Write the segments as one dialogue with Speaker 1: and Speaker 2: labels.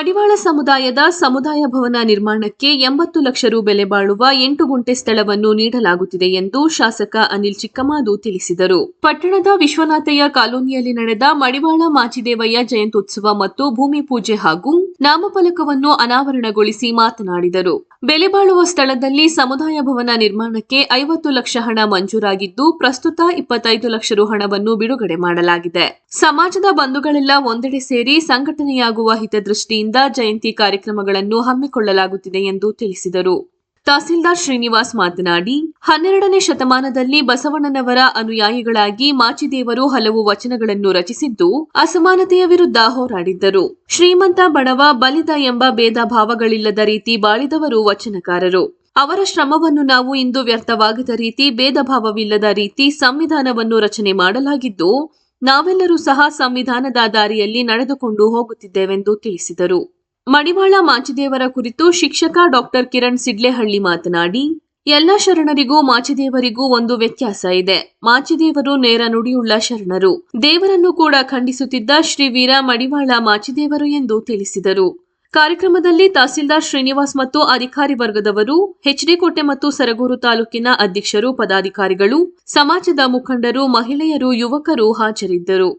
Speaker 1: ಮಡಿವಾಳ ಸಮುದಾಯದ ಸಮುದಾಯ ಭವನ ನಿರ್ಮಾಣಕ್ಕೆ ಎಂಬತ್ತು ಲಕ್ಷ ರು ಬೆಲೆ ಬಾಳುವ ಎಂಟು ಗುಂಟೆ ಸ್ಥಳವನ್ನು ನೀಡಲಾಗುತ್ತಿದೆ ಎಂದು ಶಾಸಕ ಅನಿಲ್ ಚಿಕ್ಕಮಾದು ತಿಳಿಸಿದರು. ಪಟ್ಟಣದ ವಿಶ್ವನಾಥಯ್ಯ ಕಾಲೋನಿಯಲ್ಲಿ ನಡೆದ ಮಡಿವಾಳ ಮಾಚಿದೇವಯ್ಯ ಜಯಂತ್ಯುತ್ಸವ ಮತ್ತು ಭೂಮಿ ಪೂಜೆ ಹಾಗೂ ನಾಮಫಲಕವನ್ನು ಅನಾವರಣಗೊಳಿಸಿ ಮಾತನಾಡಿದರು. ಬೆಲೆ ಬಾಳುವ ಸ್ಥಳದಲ್ಲಿ ಸಮುದಾಯ ಭವನ ನಿರ್ಮಾಣಕ್ಕೆ ಐವತ್ತು ಲಕ್ಷ ಹಣ ಮಂಜೂರಾಗಿದ್ದು, ಪ್ರಸ್ತುತ ಇಪ್ಪತ್ತೈದು ಲಕ್ಷ ರು ಹಣವನ್ನು ಬಿಡುಗಡೆ ಮಾಡಲಾಗಿದೆ. ಸಮಾಜದ ಬಂಧುಗಳೆಲ್ಲ ಒಂದೆಡೆ ಸೇರಿ ಸಂಘಟನೆಯಾಗುವ ಹಿತದೃಷ್ಟಿಯಿಂದ ಜಯಂತಿ ಕಾರ್ಯಕ್ರಮಗಳನ್ನು ಹಮ್ಮಿಕೊಳ್ಳಲಾಗುತ್ತಿದೆ ಎಂದು ತಿಳಿಸಿದರು. ತಹಸೀಲ್ದಾರ್ ಶ್ರೀನಿವಾಸ್ ಮಾತನಾಡಿ, ಹನ್ನೆರಡನೇ ಶತಮಾನದಲ್ಲಿ ಬಸವಣ್ಣನವರ ಅನುಯಾಯಿಗಳಾಗಿ ಮಾಚಿದೇವರು ಹಲವು ವಚನಗಳನ್ನು ರಚಿಸಿದ್ದು, ಅಸಮಾನತೆಯ ವಿರುದ್ಧ ಹೋರಾಡಿದ್ದರು. ಶ್ರೀಮಂತ ಬಡವ ಬಲಿದ ಎಂಬ ಭೇದ ಭಾವಗಳಿಲ್ಲದ ರೀತಿ ಬಾಳಿದವರು ವಚನಕಾರರು. ಅವರ ಶ್ರಮವನ್ನು ನಾವು ಇಂದು ವ್ಯರ್ಥವಾಗದ ರೀತಿ, ಭೇದ ಭಾವವಿಲ್ಲದ ರೀತಿ ಸಂವಿಧಾನವನ್ನು ರಚನೆ ಮಾಡಲಾಗಿದ್ದು, ನಾವೆಲ್ಲರೂ ಸಹ ಸಂವಿಧಾನದ ದಾರಿಯಲ್ಲಿ ನಡೆದುಕೊಂಡು ಹೋಗುತ್ತಿದ್ದೇವೆಂದು ತಿಳಿಸಿದರು. ಮಡಿವಾಳ ಮಾಚಿದೇವರ ಕುರಿತು ಶಿಕ್ಷಕ ಡಾಕ್ಟರ್ ಕಿರಣ್ ಸಿಡ್ಲೆಹಳ್ಳಿ ಮಾತನಾಡಿ, ಎಲ್ಲ ಶರಣರಿಗೂ ಮಾಚಿದೇವರಿಗೂ ಒಂದು ವ್ಯತ್ಯಾಸ ಇದೆ. ಮಾಚಿದೇವರು ನೇರ ನುಡಿಯುಳ್ಳ ಶರಣರು. ದೇವರನ್ನು ಕೂಡ ಖಂಡಿಸುತ್ತಿದ್ದ ಶ್ರೀ ವೀರ ಮಡಿವಾಳ ಮಾಚಿದೇವರು ಎಂದು ತಿಳಿಸಿದರು. ಕಾರ್ಯಕ್ರಮದಲ್ಲಿ ತಹಸೀಲ್ದಾರ್ ಶ್ರೀನಿವಾಸ್ ಮತ್ತು ಅಧಿಕಾರಿ ವರ್ಗದವರು ಹೆಚ್ಡಿಕೋಟೆ ಮತ್ತು ಸರಗೂರು ತಾಲೂಕಿನ ಅಧ್ಯಕ್ಷರು, ಪದಾಧಿಕಾರಿಗಳು, ಸಮಾಜದ ಮುಖಂಡರು, ಮಹಿಳೆಯರು, ಯುವಕರು ಹಾಜರಿದ್ದರು.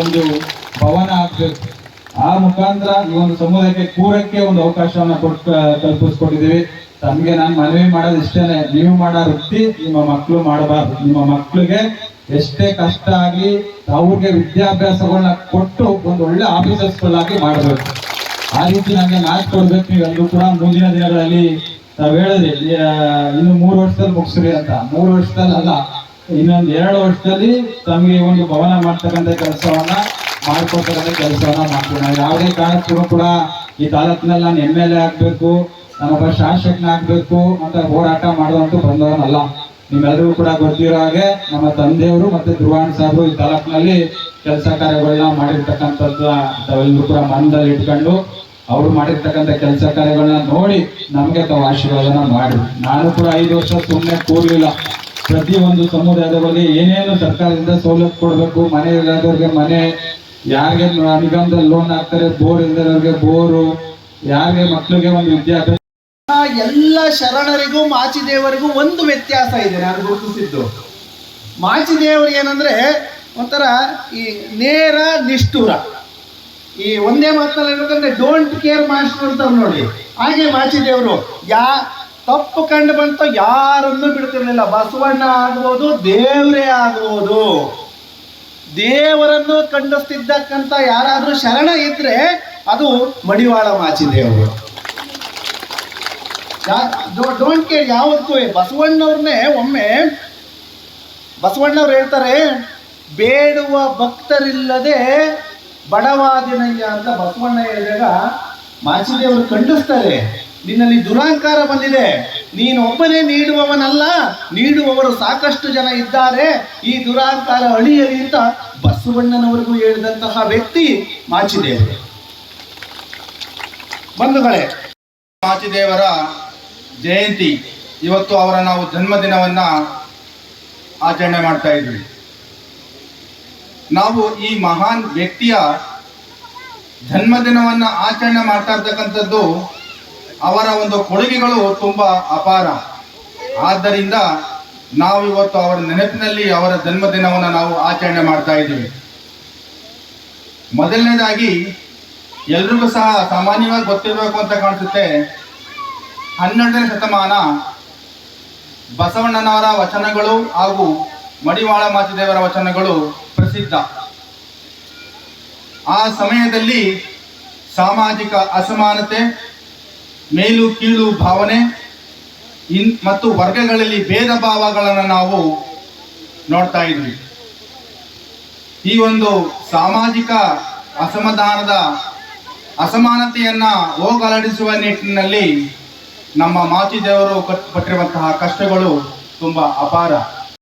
Speaker 2: ಒಂದು ಭವನ ಆ ಮುಖಾಂತರ ಈ ಒಂದು ಸಮುದಾಯಕ್ಕೆ ಕೂರಕ್ಕೆ ಒಂದು ಅವಕಾಶವನ್ನ ಕೊಟ್ಟು ಕಲ್ಪಿಸ್ಕೊಟ್ಟಿದ್ದೀವಿ ತಮಗೆ ನಾನು ಮನವಿ ಮಾಡೋದು ಇಷ್ಟೇನೆ. ನೀವು ಮಾಡೋ ವೃತ್ತಿ ನಿಮ್ಮ ಮಕ್ಕಳು ಮಾಡಬಾರ್ದು. ನಿಮ್ಮ ಮಕ್ಕಳಿಗೆ ಎಷ್ಟೇ ಕಷ್ಟ ಆಗಲಿ ಅವ್ರಿಗೆ ವಿದ್ಯಾಭ್ಯಾಸಗಳನ್ನ ಕೊಟ್ಟು ಒಂದು ಒಳ್ಳೆ ಆಫೀಸರ್ಸ್ಗಳಾಗಿ ಮಾಡಬೇಕು. ಆ ರೀತಿ ನನಗೆ ನಾಲ್ಕು ಕೊಡ್ಬೇಕು. ನೀವೆಲ್ಲರೂ ಕೂಡ ಮುಂದಿನ ದಿನಗಳಲ್ಲಿ ತಾವ್ ಹೇಳಿದ್ರಿ ಇನ್ನು ಮೂರು ವರ್ಷದಲ್ಲಿ ಮುಗಿಸ್ರಿ ಅಂತ. ಮೂರು ವರ್ಷದಲ್ಲಿ ಅಲ್ಲ ಇನ್ನೊಂದು ಎರಡು ವರ್ಷದಲ್ಲಿ ತಮಗೆ ಒಂದು ಭವನ ಮಾಡ್ತಕ್ಕಂಥ ಕೆಲಸವನ್ನ ಮಾಡ್ಕೊಡ್ತಕ್ಕಂಥ ಕೆಲಸವನ್ನ ಮಾಡ್ತೀವಿ. ನಾವು ಯಾವುದೇ ಕಾರಣಕ್ಕೂ ಕೂಡ ಈ ತಾಲೂಕಿನಲ್ಲಿ ನಾನು ಎಂ ಎಲ್ ಎ ಆಗ್ಬೇಕು ನಾನೊಬ್ಬ ಶಾಸಕನಾಗ್ಬೇಕು ಅಂತ ಹೋರಾಟ ಮಾಡುವಂತೂ ಬಂದವನಲ್ಲ. ನಿಮ್ಮೆಲ್ಲರಿಗೂ ಕೂಡ ಗೊತ್ತಿರೋ ಹಾಗೆ ನಮ್ಮ ತಂದೆಯವರು ಮತ್ತೆ ಧ್ರುವಾಣ್ ಸಾಹೇಬರು ಈ ತಾಲೂಕಿನಲ್ಲಿ ಕೆಲಸ ಕಾರ್ಯಗಳನ್ನ ಮಾಡಿರ್ತಕ್ಕಂಥದ್ದು ತಾವೆಲ್ಲರೂ ಕೂಡ ಮನದಲ್ಲಿ ಇಟ್ಕೊಂಡು ಅವರು ಮಾಡಿರ್ತಕ್ಕಂಥ ಕೆಲಸ ಕಾರ್ಯಗಳನ್ನ ನೋಡಿ ನಮಗೆ ತಾವು ಆಶೀರ್ವಾದನ ಮಾಡಿ. ನಾನು ಕೂಡ ಐದು ವರ್ಷ ಸುಮ್ಮನೆ ಕೂರಲಿಲ್ಲ. ಪ್ರತಿಯೊಂದು ಸಮುದಾಯದ ಬಗ್ಗೆ ಏನೇನು ಸರ್ಕಾರದಿಂದ ಸವಲತ್ತು ಕೊಡಬೇಕು, ಮನೆ ಇಲ್ಲದವ್ರಿಗೆ ಮನೆ ಯಾರಿಗೆ ಅನುಗಮದಲ್ಲಿ ಲೋನ್ ಹಾಕ್ತಾರೆ ಬೋರ್ ಇಲ್ಲದವ್ರಿಗೆ ಬೋರು ಯಾರಿಗೆ ಮಕ್ಕಳಿಗೆ ಒಂದು ವಿದ್ಯಾಭ್ಯಾಸ
Speaker 3: ಎಲ್ಲ ಶರಣರಿಗೂ, ಮಾಚಿದೇವರಿಗೂ ಒಂದು ವ್ಯತ್ಯಾಸ ಇದೆ ನಾನು ಗುರುತಿಸಿದ್ದು? ಮಾಚಿದೇವರು ಏನಂದ್ರೆ, ಒಂಥರ ಈ ನೇರ ನಿಷ್ಠುರ. ಈ ಒಂದೇ ಮಾತಲ್ಲಿ ಹೇಳ್ಬೇಕಂದ್ರೆ ಡೋಂಟ್ ಕೇರ್ ಮಾಸ್ಟರ್ ಅಂತ ನೋಡಿ. ಹಾಗೆ ಮಾಚಿದೇವರು, ಯಾ ತಪ್ಪು ಕಂಡು ಬಂತು ಯಾರನ್ನೂ ಬಿಡ್ತಿರ್ಲಿಲ್ಲ. ಬಸವಣ್ಣ ಆಗ್ಬೋದು, ದೇವರೇ ಆಗ್ಬೋದು. ದೇವರನ್ನು ಕಂಡಿಸ್ತಿದ್ದಕ್ಕಂತ ಯಾರಾದ್ರೂ ಶರಣ ಇದ್ರೆ ಅದು ಮಡಿವಾಳ ಮಾಚಿದೇವರು. ಡೋಂಟ್ ಕೇರ್ ಯಾವತ್ತೂ ಬಸವಣ್ಣವ್ರನ್ನೇ ಒಮ್ಮೆ ಬಸವಣ್ಣವ್ರು ಹೇಳ್ತಾರೆ, ಬೇಡುವ ಭಕ್ತರಿಲ್ಲದೆ ಬಡವಾದಿನಯ್ಯ ಅಂತ ಬಸವಣ್ಣ ಹೇಳಿದಾಗ ಮಾಚಿದೇವರು ಖಂಡಿಸ್ತಾರೆ. ನಿನ್ನಲ್ಲಿ ದುರಾಂಕಾರ ಬಂದಿದೆ. ನೀನು ಒಬ್ಬನೇ ನೀಡುವವನಲ್ಲ, ನೀಡುವವರು ಸಾಕಷ್ಟು ಜನ ಇದ್ದಾರೆ. ಈ ದುರಾಂಕಾರ ಅಳಿಯಲಿ ಅಂತ ಬಸವಣ್ಣನವರೆಗೂ ಹೇಳಿದಂತಹ ವ್ಯಕ್ತಿ ಮಾಚಿದೇವರು. ಬಂಧುಗಳೇ,
Speaker 4: ಮಾಚಿದೇವರ ಜಯಂತಿ. ಇವತ್ತು ಅವರ ನಾವು ಜನ್ಮದಿನವನ್ನ ಆಚರಣೆ ಮಾಡ್ತಾ ಇದ್ವಿ. ನಾವು ಈ ಮಹಾನ್ ವ್ಯಕ್ತಿಯ ಜನ್ಮದಿನವನ್ನ ಆಚರಣೆ ಮಾಡ್ತಾ ಇರ್ತಕ್ಕಂಥದ್ದು ಅವರ ಒಂದು ಕೊಡುಗೆಗಳು ತುಂಬಾ ಅಪಾರ. ಆದ್ದರಿಂದ ನಾವು ಇವತ್ತು ಅವರ ನೆನಪಿನಲ್ಲಿ ಅವರ ಜನ್ಮದಿನವನ್ನು ನಾವು ಆಚರಣೆ ಮಾಡ್ತಾ ಇದ್ದೀವಿ. ಮೊದಲನೇದಾಗಿ ಎಲ್ರಿಗೂ ಸಹ ಸಾಮಾನ್ಯವಾಗಿ ಗೊತ್ತಿರಬೇಕು ಅಂತ ಕಾಣಿಸುತ್ತೆ. ಹನ್ನೆರಡನೇ ಶತಮಾನ ಬಸವಣ್ಣನವರ ವಚನಗಳು ಹಾಗೂ ಮಡಿವಾಳ ಮಾಚಿದೇವರ ವಚನಗಳು ಪ್ರಸಿದ್ಧ. ಆ ಸಮಯದಲ್ಲಿ ಸಾಮಾಜಿಕ ಅಸಮಾನತೆ ಮೇಲು ಕೀಳು ಭಾವನೆ, ಇನ್ ಮತ್ತು ವರ್ಗಗಳಲ್ಲಿ ಭೇದ ಭಾವಗಳನ್ನು ನಾವು ನೋಡ್ತಾ ಇದ್ವಿ. ಈ ಒಂದು ಸಾಮಾಜಿಕ ಅಸಮಾಧಾನದ ಅಸಮಾನತೆಯನ್ನು ಹೋಗಲಾಡಿಸುವ ನಿಟ್ಟಿನಲ್ಲಿ ನಮ್ಮ ಮಾಚಿದೇವರು ಕಟ್ಟಿರುವಂತಹ ಕಷ್ಟಗಳು ತುಂಬ ಅಪಾರ.